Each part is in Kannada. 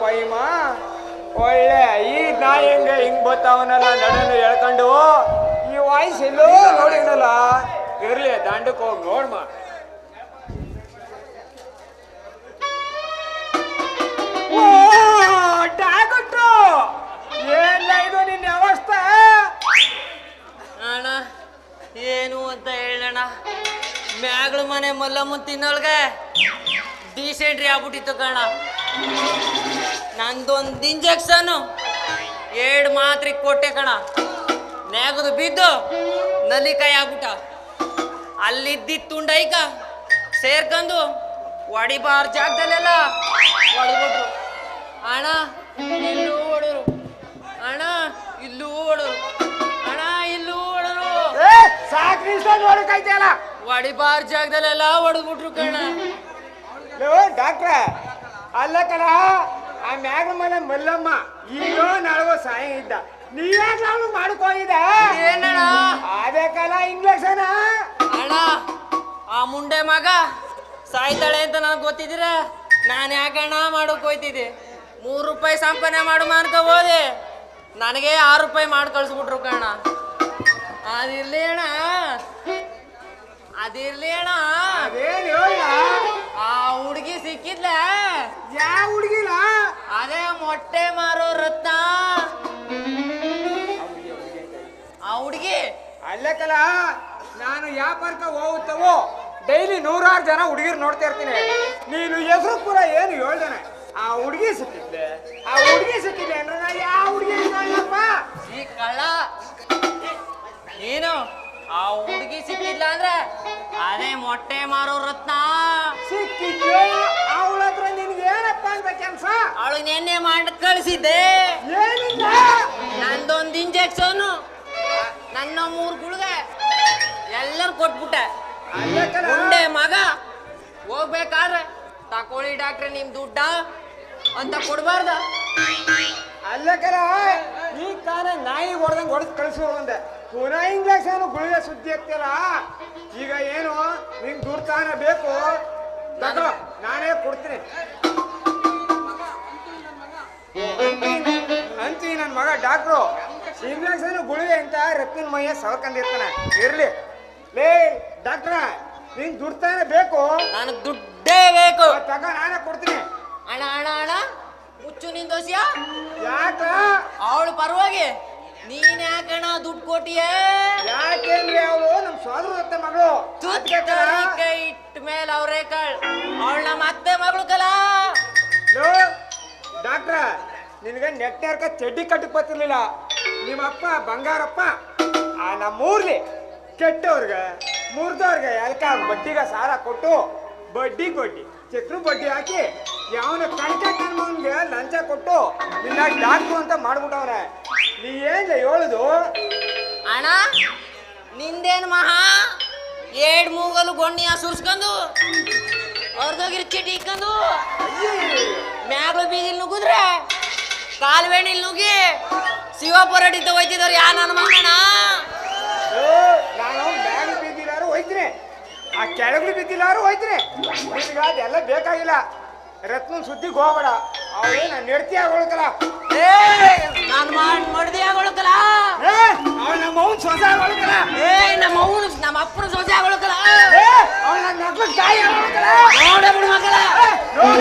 ಪೈಮ? ಒಳ್ಳೆ, ಈ ನಾಯಿ ಹೆಂಗ ಹಿಂಗ್ ಬತ್ತಾವನಲ್ಲ ನಡನ್ನು ಹೇಳ್ಕೊಂಡು ಈ ವಾಯ್ಸ್ ಎಲ್ಲೋ ನೋಡಿನಲ್ಲ ಇರ್ಲಿ ದಾಂಡಕ್ಕೆ ಹೋಗಿ ನೋಡ್ಮ. ಏನ್ ನಿನ್ನ ಅಣ್ಣ, ಏನು ಅಂತ ಹೇಳೋಣ ಮ್ಯಾಗಳ ಮನೆ ಮಲ್ಲಮ್ಮ ತಿನ್ನೋಳ್ಗೆ. ಡೀಸೆಂಟ್ರಿ ಆಗ್ಬಿಟ್ಟಿತ್ತು ಕಣ. ನಂದೊಂದು ಇಂಜೆಕ್ಷನು ಎರಡು ಮಾತ್ರೆ ಕೊಟ್ಟೆ ಕಣ. ನ್ಯಾಗದು ಬಿದ್ದು ನಲ್ಲಿಕಾಯಿ ಆಗ್ಬಿಟ್ಟ. ಅಲ್ಲಿದ್ದಿತ್ತು ತುಂಡೈಕ ಸೇರ್ಕೊಂಡು ಹೊಡಿಬಾರ ಜಾಗದಲ್ಲೆಲ್ಲ ಹೊಡಿಬಿಟ್ರು ಅಣ್ಣ ಇಲ್ಲೂ ಹೊಡರು. ಅಣ್ಣ ಇಲ್ಲೂ ಹೊಡರು. ಅಣ್ಣ ಇಲ್ಲೂ ಹೊಡರು. ನೋಡಕ್ಕಾಯ್ತಲ್ಲ ಹೊಡಿಬಾರ್ ಜಾಗದಲ್ಲೆಲ್ಲ ಹೊಡೆದ್ಬಿಟ್ರು ಕಣ. ಡಾಕ್ಟ್ರ. ಅಲ್ಲ ಕಣ ಆ ಮ್ಯಾಗ ಮನೆ ಮಲ್ಲಮ್ಮ ಈಗೋ ನಾಳಗೋ ಸಾಯ ಇದ್ದ ನೀವ್ಯಾಕ ನಾವು ಮಾಡ್ಕೊಂಡಿದ್ದ? ಏನಣ್ಣ? ಅದೇ ಕಾಲ ಅಣ್ಣ ಆ ಮುಂಡೆ ಮಗ ಸಾಯ್ತಾಳೆ ಅಂತ ನನಗೆ ಗೊತ್ತಿದ್ದೀರ? ನಾನು ಯಾಕಣ್ಣ ಮಾಡೋಕೆ ಹೋಯ್ತಿದ್ದೆ? ಮೂರು ರೂಪಾಯಿ ಸಂಪನೆ ಮಾಡು ಮಾಡ್ಕೋಬೋದೆ ಹೋದೆ. ನನಗೆ ಆರು ರೂಪಾಯಿ ಮಾಡಿ ಕಳಿಸ್ಬಿಟ್ರು ಕಣ. ಅದಿರ್ಲಿ ಅಣ್ಣ. ಅದಿರ್ಲಿ ಅಣ್ಣ. ಮೊಟ್ಟೆ ಮಾರೋ ರತ್ನ. ಆ ಹುಡುಗಿ. ಅಲ್ಲೇ ಕಲ ನಾನು ವ್ಯಾಪಾರಕ್ಕೆ ಹೋಗುತ್ತವೋ? ಡೈಲಿ ನೂರಾರು ಜನ ಹುಡುಗಿರ್ ನೋಡ್ತಾ ಇರ್ತೀನಿ. ನೀನು ಹೆಸರು ಕೂಡ ಏನು ಹೇಳ್ದಾನೆ? ಆ ಹುಡುಗಿ ಸಿಕ್ಕಿದ್ದೆ. ಆ ಹುಡುಗಿ ಸಿಕ್ಕಿದ್ದೆ ಅಂದ್ರೆ ನಾ ಯಾವ ಹುಡುಗಿ ಈ ಕಳ್ಳ. ಏನು ಆ ಹುಡುಗಿ ಸಿಕ್ಕಿಲ್ಲ ಅಂದ್ರೆ ಅದೇ ಮೊಟ್ಟೆ ಮಾರೋ ರತ್ನ. ಸಿಕ್ಕಿದ್ದೆ ಅವಳ ಹತ್ರ ನಿನ್ಗೆ ಏನಪ್ಪ ಅಂತ ಕೆಲಸ ಅವಳು ನೆನ್ನೆ ಮಾಡಿ ಕಳಿಸಿದ್ದೆ. ನಂದೊಂದು ಇಂಜೆಕ್ಷನ್. ನನ್ನ ಮೂರು ಗುಳಿಗೆ ಎಲ್ಲರೂ ಕೊಟ್ಬಿಟ್ಟೆ. ಮುಂಡೆ ಮಗ ಹೋಗ್ಬೇಕಾದ್ರೆ ತಕೊಳ್ಳಿ ಡಾಕ್ಟ್ರೆ ನಿಮ್ ದುಡ್ಡ ಅಂತ ಕೊಡ್ಬಾರ್ದ? ಅಲ್ಲಕರ ಈ ಕಾಲ ನಾಯಿ ಹೊಡೆದಂಗೆ ಹೊಡೆದು ಕಳಿಸು ಅಂದೆ ಪುನಃ ಇಂಜೆಕ್ಷನ್ ಗುಳಿಗೆ ಸುದ್ದಿ ಆಗ್ತೀರ? ಈಗ ಏನು ನಿಂಗೆ ತಾನೇ ಬೇಕು. ನಾನೇ ಕೊಡ್ತೀನಿ. ಅಂತೀ ನನ್ನ ಮಗ ಡಾಕ್ಟ್ರು. ಇಂಗ್ಲೆಕ್ಷನ್ ಗುಳಿಗೆ ಅಂತ ರತ್ನ ಮೈಯ ಸವರ್ಕೊಂಡಿರ್ತಾನೆ. ಇರ್ಲಿ. ಲೇ ಡಾಕ್ಟ್ರ ನಿನ್ ದುಡ್ತಾನೆ ಬೇಕು. ನನಗೆ ದುಡ್ಡೇ ಬೇಕು. ತಗ ನಾನೇ ಕೊಡ್ತೀನಿ. ಅಣ್ಣ ಅಣ್ಣ ಅಣ್ಣ ಹುಚ್ಚು ನಿನ್ ದೋಸಿಯ. ಯಾಕ? ಅವಳು ಪರವಾಗಿ. ನೀನ್ ಯಾಕಣ ದುಡ್ಡು ಕೊಟ್ಟಿಯೇ? ಯಾಕೆಂದ್ರೆ ಅವಳು ನಮ್ಮ ಸೋದರ ಅತ್ತೆ ಮಗಳು. ಇಟ್ಟ ಮೇಲೆ ಅವ್ರೇ ಕಾಳ್. ಅವಳು ನಮ್ಮ ಅತ್ತೆ ಮಗಳು ಕಲಾ. ಡಾಕ್ಟ್ರ ನಿನಗೆ ನೆಟ್ಟರ್ಕ ಚಡ್ಡಿ ಕಟ್ಟಕ್ಕೆ ಬರ್ತಿರ್ಲಿಲ್ಲ ನಿಮ್ಮಪ್ಪ ಬಂಗಾರಪ್ಪ ಆ ನಮ್ಮೂರ್ಲಿ ಕೆಟ್ಟವ್ರಿಗೆ ಮುರಿದವ್ರಿಗೆ ಎಲ್ಕ ಬಡ್ಡಿಗೆ ಸಾಲ ಕೊಟ್ಟು ಬಡ್ಡಿ ಬಡ್ಡಿ ಚಕ್ರ ಬಡ್ಡಿ ಹಾಕಿ ಯಾವನ ಕಣಕ ಕಣ್ಮನ್ಗೆ ಲಂಚ ಕೊಟ್ಟು ನಿನ್ನ ಡಾಕ್ಟ್ರು ಅಂತ ಮಾಡ್ಬಿಟ್ಟವ್ರೆ ನೀ ಏನ್ ಹೇಳುದು ಅಣ್ಣ ನಿಂದೇನು ಮಹಾ? ಏಡ್ ಮೂಗಲು ಗೊಣ್ಣಿ ಸುರ್ಸ್ಕೊಂಡು ಅವ್ರದೋಗಿರ್ ಚೀಟಿ ಇಕ್ಕೊಂಡು ಮ್ಯಾಗಳು ಬೀದಿಲ್ ನುಗ್ಗಿದ್ರೆ ಕಾಲ್ವೇಣಿಲ್ ನುಗ್ಗಿ ಶಿವಪುರ ಅಡಿತ ಹೋಯ್ತಿದವ್ರು ಯಾ ನನ್ನ ಮಗಣ ನಾನು ಮ್ಯಾಗ ಬಿದ್ದಿಲ್ಲಾರು ಹೋಯ್ತೀನಿ. ಆ ಕೆಳಗಡೆ ಬಿದ್ದಿಲ್ಲಾರು ಹೋಯ್ತೀನಿ. ಈಗ ಅದೆಲ್ಲ ಬೇಕಾಗಿಲ್ಲ. ರತ್ನ ಸುದ್ದಿಗೆ ಹೋಗ್ಬೇಡ. ಅವಳು ನಾನು ನೆಡ್ತಿ ಆಗೋಳ್ಕಲ್ಲ ನಾನು ಮಾಡಿ ಮಡ್ದಿ ಆಗೊಳಕಲ್ಲ ಅವಳು ನಮ್ಮ ಅವನ ಸೊಸೆ ಆಗೋಳ್ಕಲ್ಲ ಏ ನಮ್ಮ ಅವನು ನಮ್ಮ ಅಪ್ಪನ ಸೊಸೆ ಆಗೊಳಕಲ್ಲ ಅವಳು ನನ್ನ ಮಕ್ಕಳು ತಾಯಿ ಆಗೋಳ್ಕಲ್ಲ ನೋಡ ಮಗನ, ನೋಡ.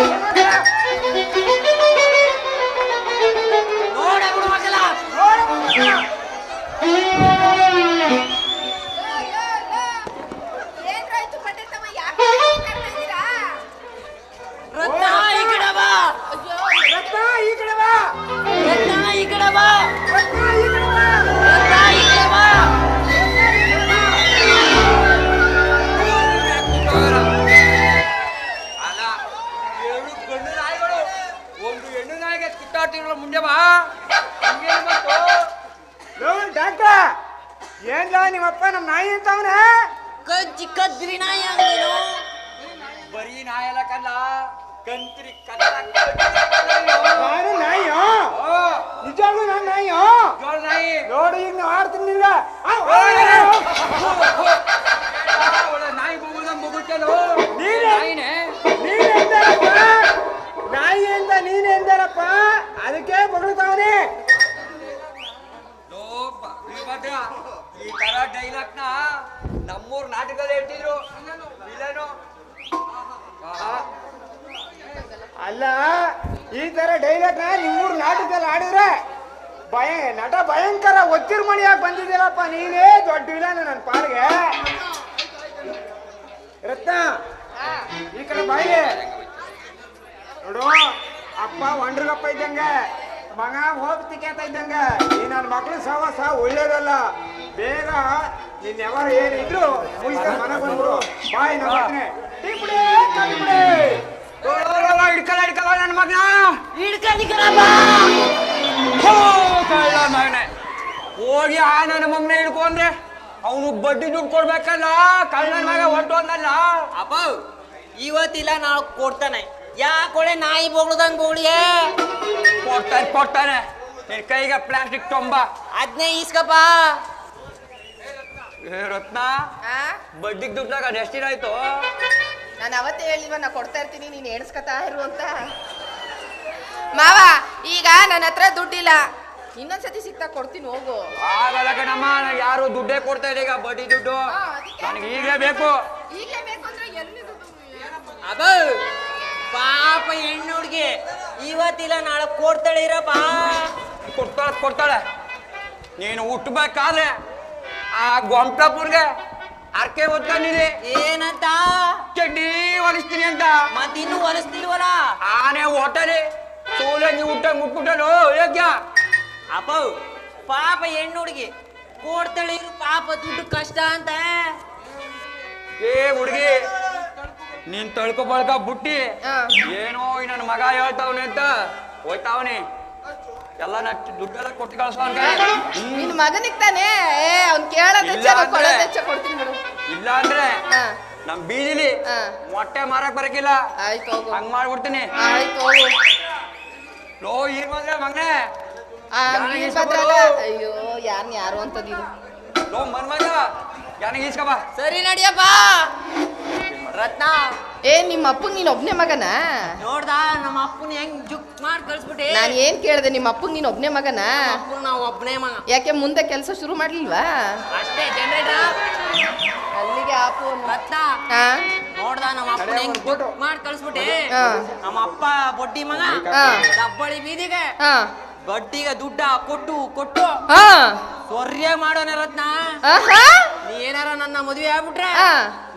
ಹೆಣ್ಣು ನಾಯಿಗೆ ಕಿತ್ತಾಡ್ತಿರೋ ಮುಂದೆ ಬಾ ಹಂಗೇನ್ ಡಾಕ್ಟ್ರ! ಏನ್ಲ ನಿಮ್ಮಪ್ಪ ನಮ್ಮ ನಾಯಿ ಅಂತವನೇ ಕಜ್ಜಿ ಕದ್ರಿ ನಾಯಿ ನೀನು ಬರೀ ನಾಯಿ ಅಲ್ಲ ಕಲ್ಲ ಕಂತ್ರಿ ಕಲ್ಲ ನಾನು ಭಯ ನಟ ಭಯಂಕರ ಒತ್ತಿರ ಮಣಿಯಾಗಿ ಬಂದಿದ್ದೀರಪ್ಪ ನೀನೇ ದೊಡ್ಡ ವಿಲನ್ ನನ್ನ ಪಾಲ್ಗೆ. ರತ್ನ ಈ ಕಡೆ ಬಾಯಿ ನೋಡು ಅಪ್ಪ ಒಂಡ್ರಗಪ್ಪ ಇದ್ದಂಗೆ ಮಗ ಹೋಗ್ತಿಕೇತ ಇದ್ದಂಗೆ. ಈ ನನ್ನ ಮಕ್ಳು ಸಹ ಒಳ್ಳೇದಲ್ಲ. ಬೇಗ ನಿನ್ ಯಾವಾಗ ಏನಿದ್ರು ಮುಗಿಸ್ಕೊಂಡು ಮನೆಗೆ ಬಂದ್ರು ಬಾಯ್ ನೋಡ್ತೀನಿ. ಟೀ ನನ್ನ ಕಾಫಿ ಹಿಡ್ಕಲ್ಲ ಹಿಡ್ಕಲ್ಲ ನನ್ನ ಮಗನ. ಕಳ್ಳ ಮಗನೆ. ಹೋಗಿ ಆ ನನ್ನ ಮಗನ ಹಿಡ್ಕೊಂಡ್ರೆ ಅವನು ಬಡ್ಡಿ ದುಡ್ಡು ಕೊಡ್ಬೇಕಲ್ಲ? ಕಳ್ಳನ ಮಗ ಹೊಟ್ಟು ಅಂದಲ್ಲ? ಅಪ್ಪ ಇವತ್ತಿಲ್ಲ ನಾವು ಕೊಡ್ತಾನೆ. ಯಾಕೊಳೆ ನಾಯಿ ಬೊಗ್ಳ್ದಂಗ್ ಬೊಗಳಿಯೇ ಕೊಡ್ತಾನೆ ಕೊಡ್ತಾನೆ. ನಿನ್ ಕೈಗೆ ಪ್ಲಾಸ್ಟಿಕ್ ತೊಂಬ. ಅದ್ನೇ ಈಸ್ಕಪ್ಪ. ಏ ರತ್ನ ಆ? ಬಡ್ಡಿಗೆ ದುಡ್ಡಾಗ ಅದು ಎಷ್ಟು ದಿನ ಆಯ್ತು? ನಾನು ಅವತ್ತೇ ಹೇಳಿಲ್ವ ನಾ ಕೊಡ್ತಾ ಇರ್ತೀನಿ ನೀನು ಎಣಿಸ್ಕೊತಾ ಇರು ಅಂತ. ಮಾವ ಈಗ ನನ್ನ ಹತ್ರ ದುಡ್ಡಿಲ್ಲ. ಇನ್ನೊಂದ್ಸತಿ ಸಿಕ್ತಾ ಕೊಡ್ತೀನಿ ಹೋಗು. ಆಗಲ್ಲ ಕಣಮ್ಮ ಯಾರು ದುಡ್ಡೇ ಕೊಡ್ತಾ ಇದೀಗ ಈಗ ಬಡ್ಡಿ ದುಡ್ಡು. ಅದಕ್ಕೆ ನನಗೆ ಈಗಲೇ ಬೇಕು. ಈಗಲೇ ಬೇಕು ಅಂದ್ರೆ ಎಲ್ಲಿ ದುಡ್ಡು? ಅಬ್ಬ ಪಾಪ ಹೆಣ್ಣು ಹುಡುಗಿ ಇವತ್ತಿಲ್ಲ ನಾಳೆ ಕೊಡ್ತಾಳೆ ಇರಪ್ಪ. ಕೊಡ್ತಾಳೆ ಕೊಡ್ತಾಳೆ. ನೀನು ಹುಟ್ಟಬೇಕಾದ್ರೆ ಆ ಗೊಂಪ್ಲಾಪುರ್ಗೆ ಅರ್ಕೆ ಓದ್ಕೊಂಡಿದೆ ಏನಂತ? ಚಡ್ಡಿ ಹೊಲಿಸ್ತೀನಿ ಅಂತ. ಮತ್ತಿನ್ನೂ ಹೊಲಿಸ್ತಿಲ್ವಲ್ಲ? ಆನೆ ಹೋಟಲಿ ಸೂಲಂಗಿ ಊಟ ಹುಟ್ಟ ಮುಟ್ಬಿಟ್ಟಲು ಯೋಗ್ಯ. ಅಪ್ಪ ಪಾಪ ಹೆಣ್ಣು ಹುಡುಗಿ ಕೊಡ್ತಾಳೆ ಇರು ಪಾಪ ದುಡ್ಡು ಕಷ್ಟ ಅಂತ. ಏ ಹುಡುಗಿ ನೀನ್ ತಳ್ಕೊ ಬಳ್ಕ ಬುಟ್ಟಿ. ಏನೋ ಈ ನನ್ನ ಮಗ ಹೇಳ್ತಾವನೆ ಅಂತ ಹೋಯ್ತಾವನಿ. ಎಲ್ಲ ನಾ ದುಡ್ಡೆಲ್ಲ ಕೊಟ್ಟು ಕಳ್ಸೋ ಅಂತ ನಿನ್ ಮಗನಿಗೆ ತಾನೇ? ಅವ್ನು ಕೇಳೋದ್ ಇಲ್ಲ ಅಂದ್ರೆ- ಕೊಡ್ತೀನಿ ಬಿಡು. ಇಲ್ಲ ಅಂದ್ರೆ ನಮ್ ಬೀದಿಲಿ ಮೊಟ್ಟೆ ಮಾರಕ್ ಬರಕಿಲ್ಲ. ಆಯ್ತು ಹೋಗು. ಹಂಗ್ ಮಾಡ್ಬಿಡ್ತೀನಿ. ಆಯ್ತು ಹೋಗು. ಲೋ ಈ ಮಗ ಮಗನೇ? ಆ ಅಯ್ಯೋ ಯಾರ್ನ ಯಾರು ಅಂತದಿರು ಲೋ ಮನ್ ಮಗ ಯಾನಿಗೆ ಈಸ್ಕಬಾ ಸರಿ ನಡಿಯಪ್ಪ. ರತ್ನ ಏ ನಿಮ್ಮ ಅಪ್ಪಂಗ್ ನೀನ್ ಒಬ್ನೇ ಮಗನ? ನೋಡ್ದ ನಮ್ಮ ಅಪ್ಪನ ಹೆಂಗ್ ಜುಕ್ ಮಾಡಿ ಕಳ್ಸ್ಬಿಟ್ಟೆ? ನಾನು ಏನ್ ಕೇಳಿದೆ ನಿಮ್ಮ ಅಪ್ಪಂಗ್ ನೀನ್ ಒಬ್ನೇ ಮಗನ? ಅಪ್ಪನ ನಾವು ಒಬ್ನೇ ಮಗ. ಯಾಕೆ ಮುಂದೆ ಕೆಲಸ ಶುರು ಮಾಡ್ಲಿಲ್ವಾ? ಅಷ್ಟೇ ಜನರೇಟರ್ ಅಲ್ಲಿಗೆ ಆಪು. ರತ್ನ ಹಾ ನೋಡ್ದ ನಮ್ಮ ಅಪ್ಪನ ಹೆಂಗ್ ಜುಕ್ ಮಾಡಿ ಕಳ್ಸ್ಬಿಟ್ಟೆ? ಹಾ. ನಮ್ಮ ಅಪ್ಪ ಬೊಡ್ಡಿ ಮಗ ದಬ್ಬಳಿ ಬೀದಿಗೆ. ಹಾ ಬಡ್ಡಿಗೆ ದುಡ್ಡ ಕೊಟ್ಟು ಕೊಟ್ಟು. ಹಾ. ಸೊರ್ಯ ಮಾಡೋನೆ ರತ್ನ. ಆಹಾ ನೀ ಏನಾರ ನನ್ನ ಮದುವೆ ಆಗ್ಬಿಟ್ರೆ.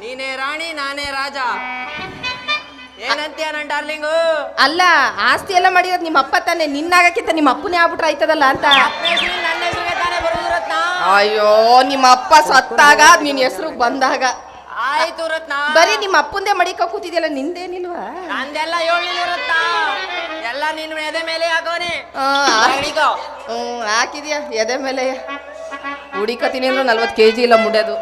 ನೀನೇ ರಾಣಿ ನಾನೇ ರಾಜ. ಏನಂತೀಯ ನನ್ ಡಾರ್ಲಿಂಗು? ಅಲ್ಲ ಆಸ್ತಿ ಎಲ್ಲ ಮಾಡಿರೋದು ನಿಮ್ಮ ಅಪ್ಪ ತಾನೆ. ನಿನ್ನಾಗಕ್ಕಿಂತ ನಿಮ್ಮ ಅಪ್ಪನೇ ಆಗ್ಬಿಟ್ರೆ ಆಯ್ತದಲ್ಲ ಅಂತ. ನನ್ನ ಹೆಸ್ರಿಗೆ ತಾನೇ ಬರುದು ರತ್ನ? ಅಯ್ಯೋ ನಿಮ್ಮ ಅಪ್ಪ ಸತ್ತಾಗ ನಿನ್ ಹೆಸರು ಬಂದಾಗ. ಆಯ್ತು ರತ್ನ. ಬರೀ ನಿಮ್ಮ ಅಪ್ಪಂದೇ ಮಡಿಕ ಕೂತಿದ್ಯಲ್ಲ ನಿಂದೇನಿಲ್ವಾ? ನಂದೆಲ್ಲ ಹೇಳಿಲ್ಲ ರತ್ನ. ಎಲ್ಲ ನಿನ್ನ ಎದೆ ಮೇಲೆ ಹಾಕೋನೆ. ಹಾಕಿದ್ಯಾ? ಎದೆ ಮೇಲೆ. ಹುಡಿಕತೀನಿ ಅಂದ್ರೆ ನಲ್ವತ್ತು ಕೆಜಿ ಇಲ್ಲ ಮುಡ್ಯೋದು.